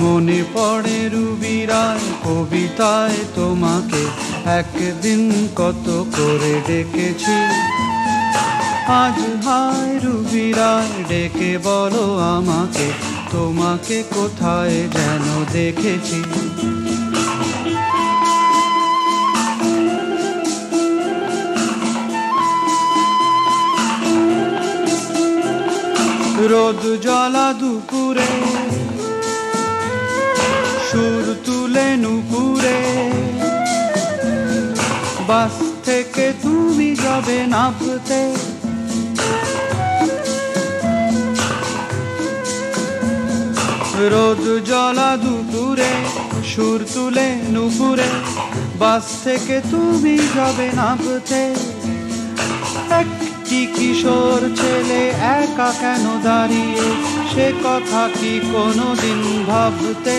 মনে পড়ে রুবিরায় কবিতায় তোমাকে একদিন কত করে ডেকেছি। আজ হায় রুবিরায় ডেকে বলো আমাকে, তোমাকে কোথায় যেন দেখেছি। রোদ জলা দুপুরে বাস থেকে তুমি যাবে নাপতে রোদ জলা দুপুরে, সুর তুলে নুপুরে, বাস থেকে তুমি যাবে নাপতে একটি কিশোর ছেলে একা কেন দাঁড়িয়ে? সে কথা কি কোনোদিন ভাবতে?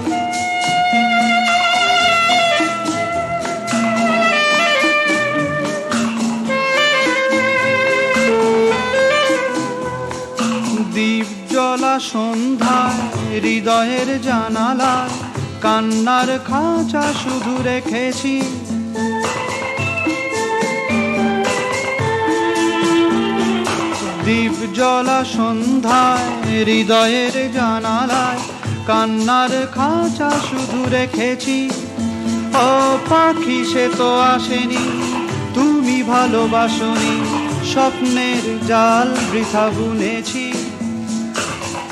সন্ধ্যায়, হৃদয়ের জানালায়, কান্নার খাঁচা শুধু রেখেছি। দ্বীপ জলা সন্ধ্যায়, হৃদয়ের জানালায়, কান্নার খাঁচা শুধু রেখেছি। ও পাখি, সে তো আসেনি, তুমি ভালোবাসনি, স্বপ্নের জাল বৃথা বুনেছি।